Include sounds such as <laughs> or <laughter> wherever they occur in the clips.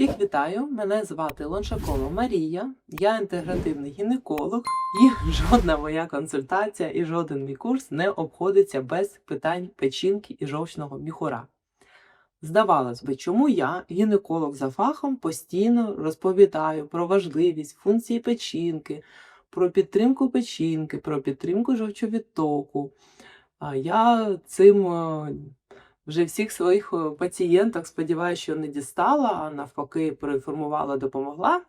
Всіх вітаю! Мене звати Лоншакова Марія. Я інтегративний гінеколог, і жодна моя консультація і жоден мій курс не обходиться без питань печінки і жовчного міхура. Здавалось би, чому я, гінеколог за фахом, постійно розповідаю про важливість функції печінки, про підтримку печінки, про підтримку жовчовідтоку. Я цим е, вже всіх своїх е, пацієнток, сподіваюся, що не дістала, а навпаки, проінформувала, допомогла.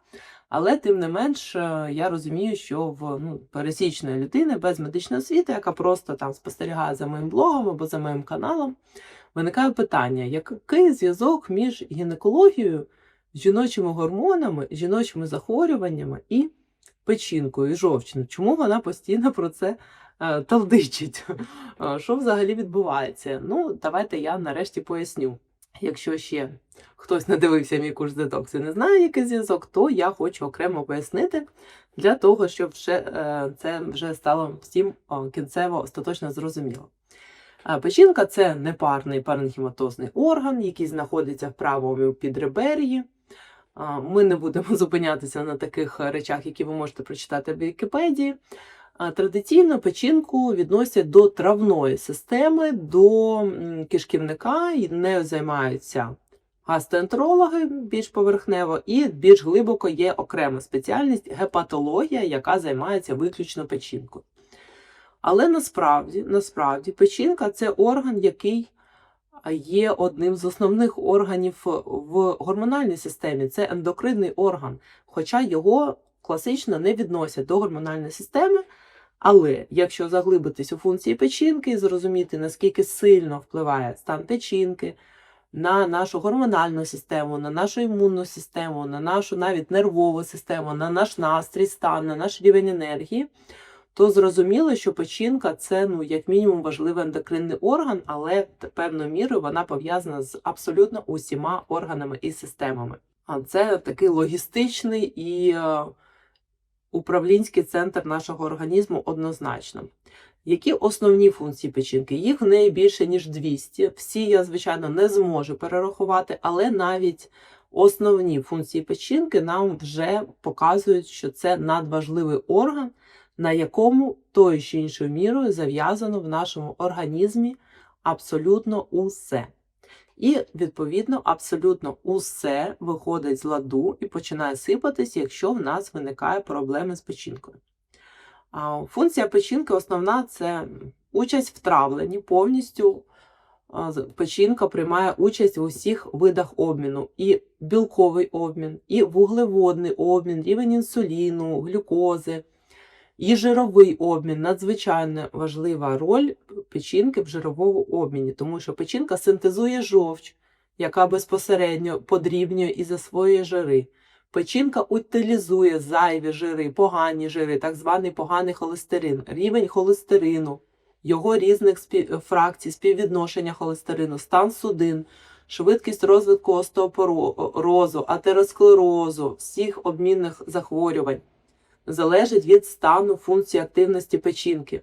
Але тим не менш, е, я розумію, що в ну, пересічної людини без медичної освіти, яка просто там спостерігає за моїм блогом або за моїм каналом, виникає питання, який зв'язок між гінекологією, жіночими гормонами, жіночими захворюваннями і печінкою, і жовчною? Чому вона постійно про це талдичить? <laughs> Е, Що взагалі відбувається? Ну, давайте я нарешті поясню. Якщо ще хтось не дивився мій курс детоксу і не знає, який зв'язок, то я хочу окремо пояснити для того, щоб вже, е, це вже стало всім кінцево остаточно зрозуміло. Е, Печінка це непарний паренхіматозний орган, який знаходиться в правому підребер'ї. Ми не будемо <laughs> зупинятися на таких речах, які ви можете прочитати в Вікіпедії. Традиційно печінку відносять до травної системи, до кишківника нею займаються гастроентерологи більш поверхнево, і більш глибоко є окрема спеціальність гепатологія, яка займається виключно печінкою. Але насправді, насправді печінка це орган, який є одним з основних органів в гормональній системі. Це ендокринний орган, хоча його класично не відносять до гормональної системи. Але якщо заглибитись у функції печінки і зрозуміти, наскільки сильно впливає стан печінки на нашу гормональну систему, на нашу імунну систему, на нашу навіть нервову систему, на наш настрій, стан, на наш рівень енергії, то зрозуміло, що печінка це ну як мінімум важливий ендокринний орган, але певною мірою вона пов'язана з абсолютно усіма органами і системами. А це такий логістичний і е, управлінський центр нашого організму однозначно. Які основні функції печінки? Їх в неї більше ніж 200. Всі я, звичайно, не зможу перерахувати, але навіть основні функції печінки нам вже показують, що це надважливий орган, на якому тою чи іншою мірою зав'язано в нашому організмі абсолютно усе. І, відповідно, абсолютно усе виходить з ладу і починає сипатись, якщо в нас виникає проблеми з печінкою. Функція печінки основна це участь в травленні. Повністю печінка приймає участь в усіх видах обміну: і білковий обмін, і вуглеводний обмін, рівень інсуліну, глюкози, і жировий обмін. Надзвичайно важлива роль печінки в жировому обміні, тому що печінка синтезує жовч, яка безпосередньо подрібнює і засвоює жири. Печінка утилізує зайві жири, погані жири, так званий поганий холестерин, рівень холестерину, його різних спів... фракцій, співвідношення холестерину, стан судин, швидкість розвитку остеопорозу, атеросклерозу, всіх обмінних захворювань залежить від стану функції активності печінки.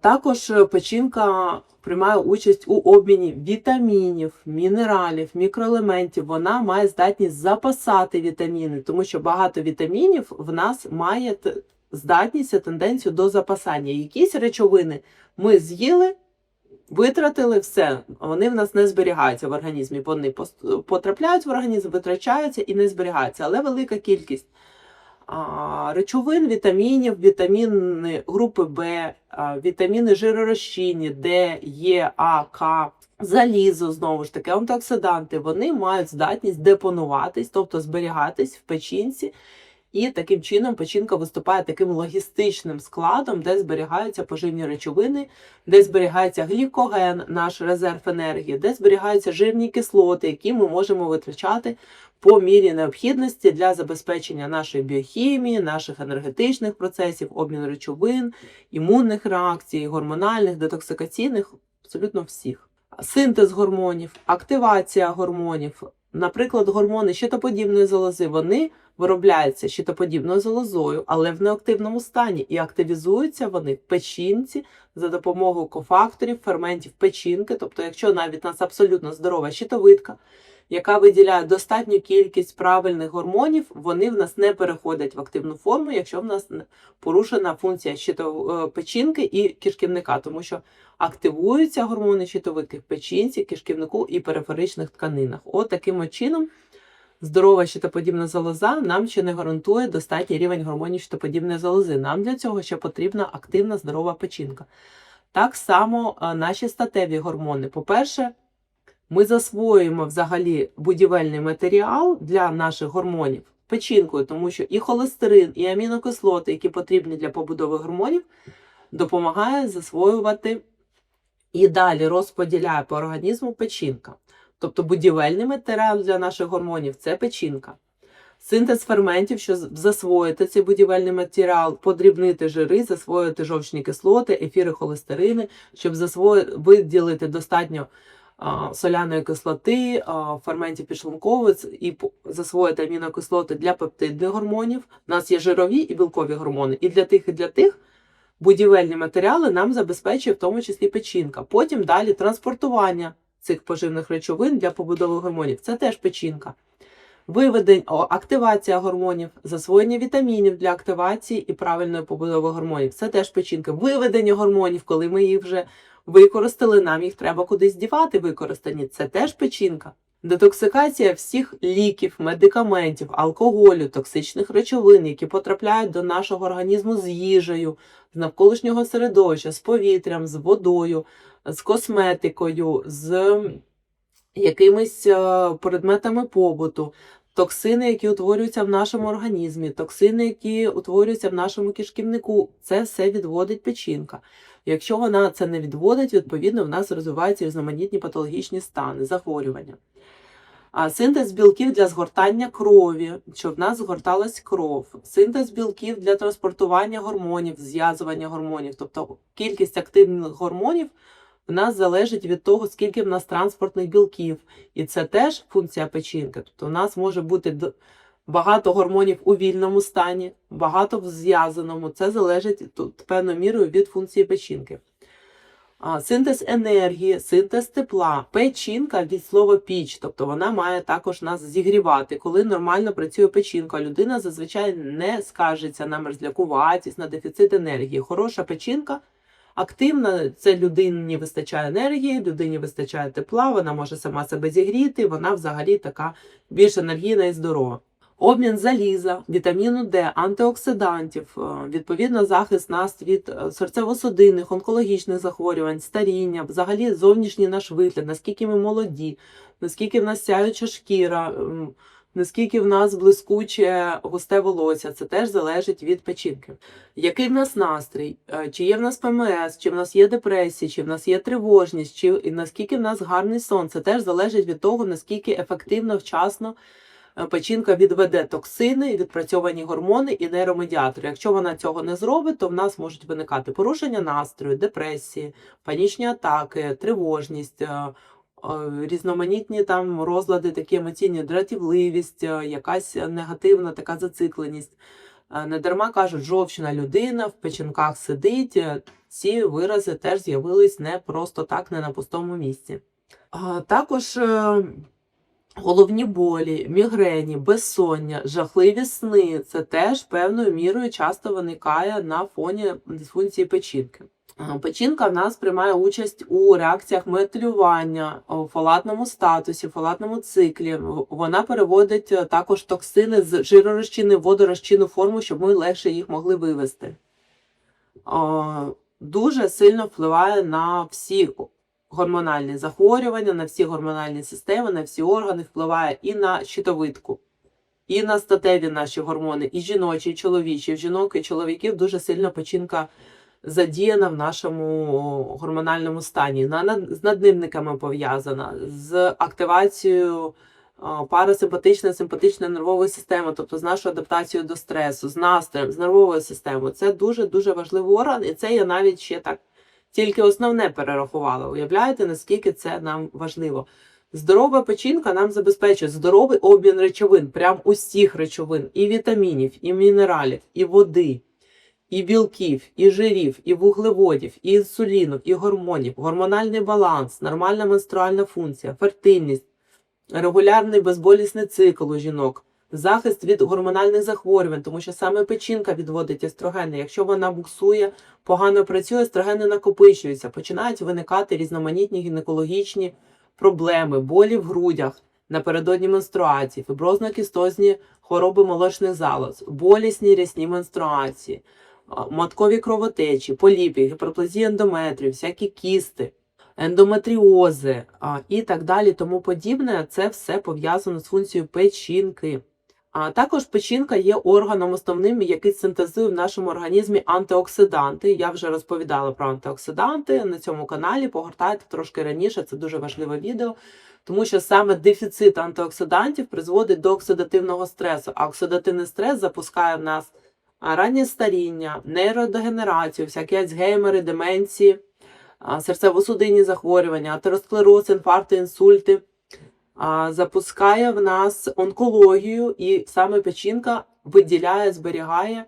Також е, печінка приймає участь у обміні вітамінів, мінералів, мікроелементів. Вона має здатність запасати вітаміни, тому що багато вітамінів в нас має здатність і тенденцію до запасання. Якісь речовини ми з'їли, витратили все, вони в нас не зберігаються в організмі. Вони потрапляють в організм, витрачаються і не зберігаються. Але велика кількість речовин, вітамінів, вітаміни групи Б, вітаміни жиророзчинні, Д, Е, А, К, залізо, знову ж таки, антиоксиданти, вони мають здатність депонуватись, тобто зберігатись в печінці. І таким чином печінка виступає таким логістичним складом, де зберігаються поживні речовини, де зберігається глікоген, наш резерв енергії, де зберігаються жирні кислоти, які ми можемо витрачати по мірі необхідності для забезпечення нашої біохімії, наших енергетичних процесів, обміну речовин, імунних реакцій, гормональних, детоксикаційних, абсолютно всіх. Синтез гормонів, активація гормонів, наприклад, гормони щитоподібної залози, вони виробляються щитоподібною залозою, але в неактивному стані, і активізуються вони в печінці за допомогою кофакторів, ферментів печінки. Тобто, якщо навіть у нас абсолютно здорова щитовидка, яка виділяє достатню кількість правильних гормонів, вони в нас не переходять в активну форму, якщо в нас порушена функція щитов... е, печінки і кишківника, тому що активуються гормони щитовики в печінці, кишківнику і периферичних тканинах. От таким чином здорова щитоподібна залоза нам ще не гарантує достатній рівень гормонів щитоподібної залози. Нам для цього ще потрібна активна здорова печінка. Так само наші статеві гормони. По-перше, ми засвоюємо взагалі будівельний матеріал для наших гормонів печінкою, тому що і холестерин, і амінокислоти, які потрібні для побудови гормонів, допомагає засвоювати і далі розподіляє по організму печінка. Тобто будівельний матеріал для наших гормонів це печінка. Синтез ферментів, що засвоїти цей будівельний матеріал, подрібнити жири, засвоїти жовчні кислоти, ефіри холестерини, щоб засвої... виділити достатньо соляної кислоти, ферментів підшлунковиць і засвоїти амінокислоти для пептидних гормонів. У нас є жирові і білкові гормони. І для тих, і для тих будівельні матеріали нам забезпечує в тому числі печінка. Потім далі транспортування цих поживних речовин для побудови гормонів. Це теж печінка. Виведень, активація гормонів, засвоєння вітамінів для активації і правильної побудови гормонів. Це теж печінка. Виведення гормонів, коли ми їх вже використали, нам їх треба кудись дівати використані. Це теж печінка. Детоксикація всіх ліків, медикаментів, алкоголю, токсичних речовин, які потрапляють до нашого організму з їжею, з навколишнього середовища, з повітрям, з водою, з косметикою, з якимись е, предметами побуту, токсини, які утворюються в нашому організмі, токсини, які утворюються в нашому кишківнику. Це все відводить печінка. Якщо вона це не відводить, відповідно в нас розвиваються різноманітні патологічні стани, захворювання. А синтез білків для згортання крові, щоб в нас згорталась кров, синтез білків для транспортування гормонів, зв'язування гормонів, тобто кількість активних гормонів в нас залежить від того, скільки в нас транспортних білків. І це теж функція печінки. Тобто у нас може бути багато гормонів у вільному стані, багато в зв'язаному. Це залежить тут певною мірою від функції печінки. Синтез енергії, синтез тепла, печінка від слова піч, тобто вона має також нас зігрівати. Коли нормально працює печінка, людина зазвичай не скаржиться на мерзлякуватість, на дефіцит енергії. Хороша печінка активна, це людині вистачає енергії, людині вистачає тепла, вона може сама себе зігріти, вона взагалі така більш енергійна і здорова. Обмін заліза, вітаміну Д, антиоксидантів, е, відповідно захист нас від е, серцево-судинних, онкологічних захворювань, старіння, взагалі зовнішній наш вигляд, наскільки ми молоді, наскільки в нас сяюча шкіра, наскільки в нас блискуче густе волосся, це теж залежить від печінки. Який в нас настрій, Е, чи є в нас ПМС, чи в нас є депресія, чи в нас є тривожність, чи і наскільки в нас гарний сон, це теж залежить від того, наскільки ефективно, вчасно е, печінка відведе токсини, відпрацьовані гормони і нейромедіатори. Якщо вона цього не зробить, то в нас можуть виникати порушення настрою, депресії, панічні атаки, тривожність. Е, Різноманітні там розлади, такі емоційні дратівливість, е, якась негативна така зацикленість. Е, Не дарма кажуть, жовчна людина в печінках сидить. Ці вирази теж з'явились не просто так, не на пустому місці. Також головні болі, мігрені, безсоння, жахливі сни це теж певною мірою часто виникає на фоні дисфункції печінки. А, Печінка в нас приймає участь у реакціях метилювання, у фолатному статусі, фолатному циклі. Вона переводить е, також токсини з жиророзчини в водорозчинну форму, щоб ми легше їх могли вивести. Дуже сильно впливає на всі гормональні захворювання, на всі гормональні системи, на всі органи, впливає і на щитовидку, і на статеві наші гормони, і жіночі, і чоловічі. В жінок і чоловіків дуже сильно печінка задіяна в нашому гормональному стані. З наднирниками пов'язана, з активацією парасимпатичної симпатичної нервової системи, тобто з нашою адаптацією до стресу, з настроєм, з нервовою системою. Це дуже дуже важливий орган, і це я навіть ще так тільки основне перерахувала. Уявляєте, наскільки це нам важливо. Здорова печінка нам забезпечує здоровий обмін речовин, прям усіх речовин, і вітамінів, і мінералів, і води, і білків, і жирів, і вуглеводів, і інсуліну, і гормонів, гормональний баланс, нормальна менструальна функція, фертильність. регулярний безболісний цикл у жінок, захист від гормональних захворювань, тому що саме печінка відводить естрогени. Якщо вона буксує, погано працює, естрогени накопичуються, починають виникати різноманітні гінекологічні проблеми, болі в грудях напередодні менструації, фіброзно-кістозні хвороби молочних залоз, болісні рясні менструації, маткові кровотечі, поліпи, гіперплазія ендометрію, всякі кісти, ендометріози і так далі, тому подібне. Це все пов'язано з функцією печінки. А також печінка є органом основним, який синтезує в нашому організмі антиоксиданти. Я вже розповідала про антиоксиданти на цьому каналі. Погортайте трошки раніше, це дуже важливе відео, тому що саме дефіцит антиоксидантів призводить до оксидативного стресу. А оксидативний стрес запускає в нас раннє старіння, нейродегенерацію, всякі альцгеймери, деменції, серцево-судинні захворювання, атеросклероз, інфаркти, інсульти запускає в нас онкологію, і саме печінка виділяє, зберігає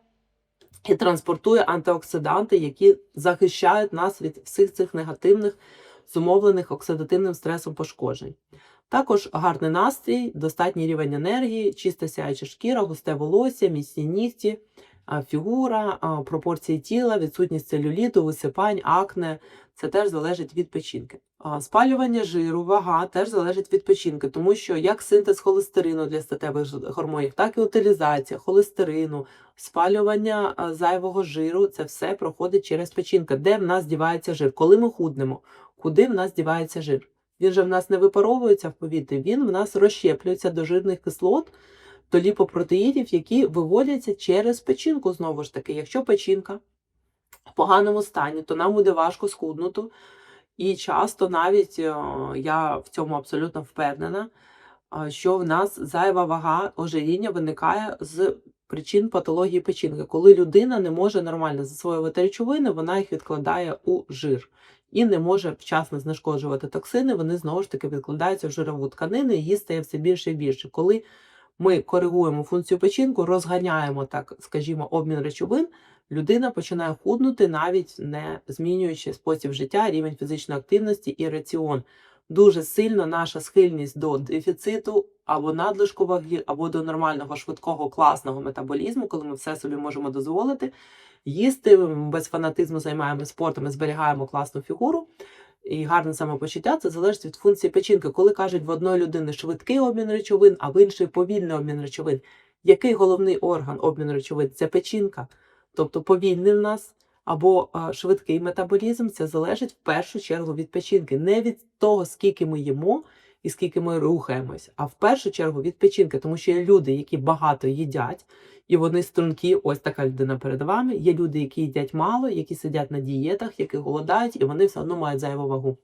і транспортує антиоксиданти, які захищають нас від всіх цих негативних, зумовлених оксидативним стресом пошкоджень. Також гарний настрій, достатній рівень енергії, чиста сяюча шкіра, густе волосся, міцні нігті, фігура, пропорції тіла, відсутність целюліту, висипань, акне. Це теж залежить від печінки. Спалювання жиру, вага теж залежить від печінки, тому що як синтез холестерину для статевих гормонів, так і утилізація холестерину, спалювання зайвого жиру це все проходить через печінку. Де в нас дівається жир? Коли ми худнемо, куди в нас дівається жир? Він же в нас не випаровується в повітрі, він в нас розщеплюється до жирних кислот, до ліпопротеїдів, які виводяться через печінку. Знову ж таки, якщо печінка в поганому стані, то нам буде важко схуднути. І часто навіть е, я в цьому абсолютно впевнена, що в нас зайва вага ожиріння виникає з причин патології печінки. Коли людина не може нормально засвоювати речовини, вона їх відкладає у жир і не може вчасно знешкоджувати токсини, вони знову ж таки відкладаються в жирову тканину, і її стає все більше і більше. Коли ми коригуємо функцію печінку, розганяємо, так скажімо, обмін речовин, людина починає худнути, навіть не змінюючи спосіб життя, рівень фізичної активності і раціон. Дуже сильно наша схильність до дефіциту або надлишку ваги, або до нормального, швидкого, класного метаболізму, коли ми все собі можемо дозволити. Їсти без фанатизму займаємося спортом і зберігаємо класну фігуру і гарне самопочуття, це залежить від функції печінки. Коли кажуть в одної людини швидкий обмін речовин, а в іншої повільний обмін речовин. Який головний орган обміну речовин? Це печінка. Тобто повільний в нас або швидкий метаболізм, це залежить в першу чергу від печінки. Не від того, скільки ми їмо і скільки ми рухаємось, а в першу чергу від печінки, тому що є люди, які багато їдять, і вони стрункі, ось така людина перед вами. Є люди, які їдять мало, які сидять на дієтах, які голодають, і вони все одно мають зайву вагу.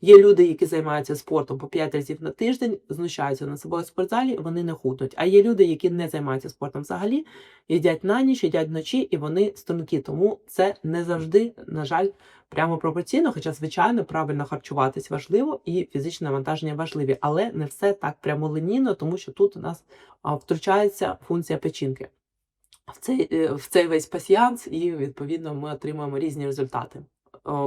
Є люди, які займаються спортом по 5 разів на тиждень, знущаються над собою в спортзалі, вони не худнуть. А є люди, які не займаються спортом взагалі, їдять на ніч, їдять вночі, і вони стрункі. Тому це не завжди, на жаль, прямо пропорційно. Хоча, звичайно, правильно харчуватись важливо і фізичне навантаження важливі, але не все так прямолинійно, тому що тут у нас втручається функція печінки в цей, е, в цей весь пасіянс, і відповідно ми отримуємо різні результати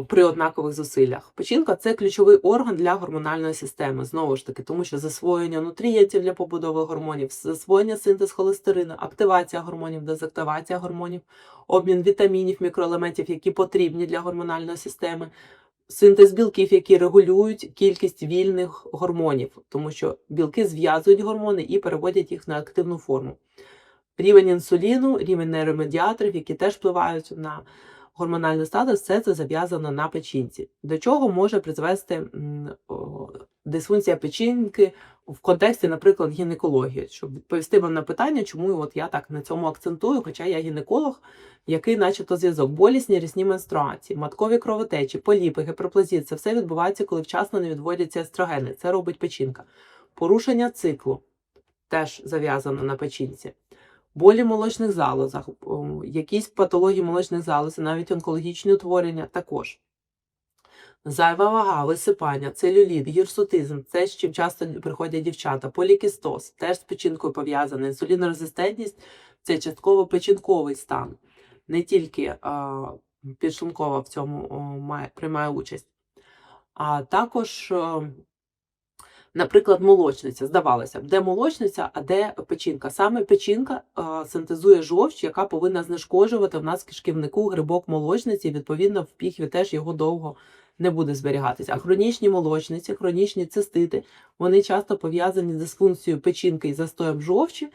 при однакових зусиллях. Печінка це ключовий орган для гормональної системи, знову ж таки, тому що засвоєння нутрієнтів для побудови гормонів, засвоєння синтез холестерину, активація гормонів, дезактивація гормонів, обмін вітамінів, мікроелементів, які потрібні для гормональної системи. Синтез білків, які регулюють кількість вільних гормонів, тому що білки зв'язують гормони і переводять їх на активну форму. Рівень інсуліну, рівень нейромедіаторів, які теж впливають на гормональний статус, все це зав'язано на печінці. До чого може призвести дисфункція печінки в контексті, наприклад, гінекології, щоб відповісти вам на питання, чому от я так на цьому акцентую, хоча я гінеколог, який, начебто, зв'язок, болісні рісні менструації, маткові кровотечі, поліпи, гіперплазії, це все відбувається, коли вчасно не відводяться естрогени. Це робить печінка. Порушення циклу теж зав'язано на печінці болі в молочних залозах, якісь патології молочних залоз, навіть онкологічні утворення також. Зайва вага, висипання, целюліт, гірсутизм це з чим часто приходять дівчата, полікістоз, теж з печінкою пов'язаний, інсулінорезистентність це частково печінковий стан. Не тільки а, підшлункова в цьому о, має, приймає участь, а також Наприклад, молочниця. Здавалося б, де молочниця, а де печінка. Саме печінка синтезує жовч, яка повинна знешкоджувати в нас кишківнику грибок молочниці, відповідно в піхві теж його довго не буде зберігатися. А хронічні молочниці, хронічні цистити, вони часто пов'язані з дисфункцією печінки і застоєм жовчі,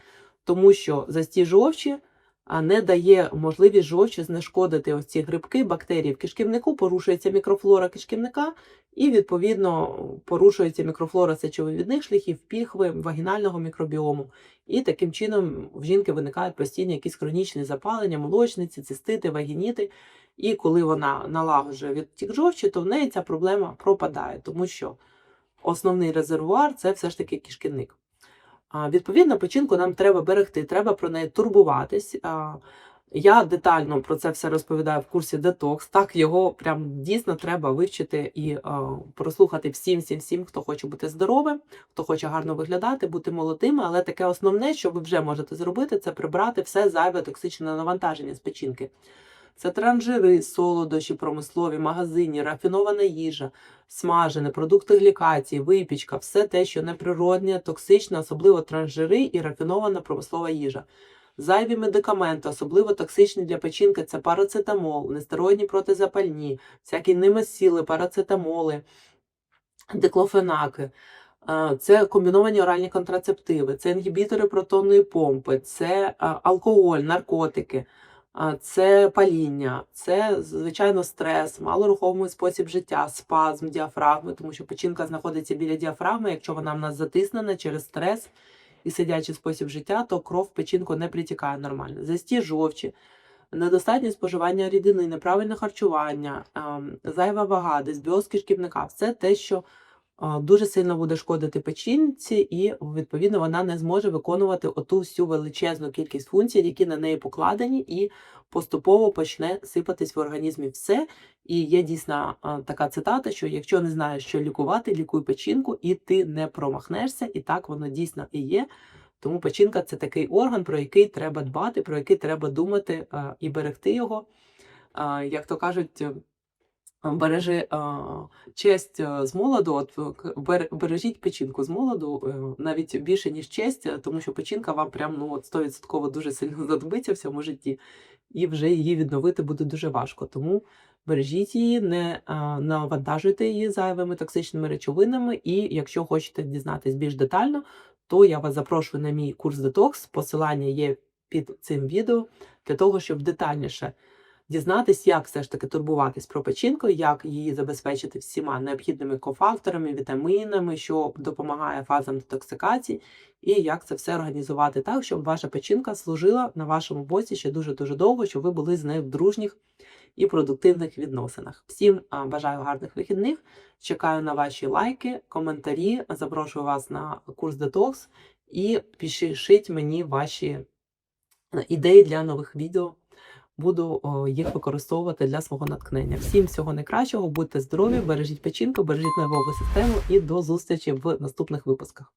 тому що застій жовчі а, не дає можливість жовчі знешкодити ось ці грибки, бактерії в кишківнику, порушується мікрофлора кишківника, і відповідно порушується мікрофлора сечовивідних шляхів, піхви, вагінального мікробіому. І таким чином в жінки виникають постійні якісь хронічні запалення, молочниці, цистити, вагініти. І коли вона налагоджує відтік жовчі, то в неї ця проблема пропадає, тому що основний резервуар це все ж таки кишківник. Відповідно, печінку нам треба берегти, треба про неї турбуватись. Я детально про це все розповідаю в курсі детокс. Так його прям дійсно треба вивчити і прослухати всім, всім, всім, хто хоче бути здоровим, хто хоче гарно виглядати, бути молодими. Але таке основне, що ви вже можете зробити, це прибрати все зайве токсичне навантаження з печінки. Це транжири, солодощі, промислові, магазині, рафінована їжа, смажене, продукти глікації, випічка, все те, що неприродне, токсичне, особливо транжири і рафінована промислова їжа. Зайві медикаменти, особливо токсичні для печінки, це парацетамол, нестероїдні протизапальні, всякі немесіли, парацетамоли, диклофенаки. Це комбіновані оральні контрацептиви, це інгібітори протонної помпи, це алкоголь, наркотики. Це паління, це звичайно стрес, малорухомий спосіб життя, спазм діафрагми, тому що печінка знаходиться біля діафрагми. Якщо вона в нас затиснена через стрес і сидячий спосіб життя, то кров в печінку не притікає нормально. Застій жовчі, недостатнє споживання рідини, неправильне харчування, ем, зайва вага, дисбіоз кишківника все те, що дуже сильно буде шкодити печінці, і відповідно вона не зможе виконувати оту всю величезну кількість функцій, які на неї покладені, і поступово почне сипатись в організмі все. І є дійсна така цитата: що якщо не знаєш, що лікувати, лікуй печінку, і ти не промахнешся. І так воно дійсно і є. Тому печінка це такий орган, про який треба дбати, про який треба думати і берегти його. Як то кажуть, бережи честь з молоду, от бережіть печінку з молоду, е, навіть більше, ніж честь, е, тому що печінка вам прям ну, от 100% дуже сильно <laughs> знадобиться в цьому житті, і вже її відновити буде дуже важко. Тому бережіть її, не навантажуйте її зайвими токсичними речовинами. І якщо хочете дізнатись більш детально, то я вас запрошую на мій курс детокс. Посилання є під цим відео для того, щоб детальніше дізнатись, як все ж таки турбуватись про печінку, як її забезпечити всіма необхідними кофакторами, вітамінами, що допомагає фазам детоксикації, і як це все організувати так, щоб ваша печінка служила на вашому боці ще дуже дуже довго, щоб ви були з нею в дружніх і продуктивних відносинах. Всім бажаю гарних вихідних. Чекаю на ваші лайки, коментарі. Запрошую вас на курс детокс і пишіть мені ваші е, ідеї для нових відео буду їх використовувати для свого натхнення. Всім всього найкращого, будьте здорові, бережіть печінку, бережіть нервову систему і до зустрічі в наступних випусках.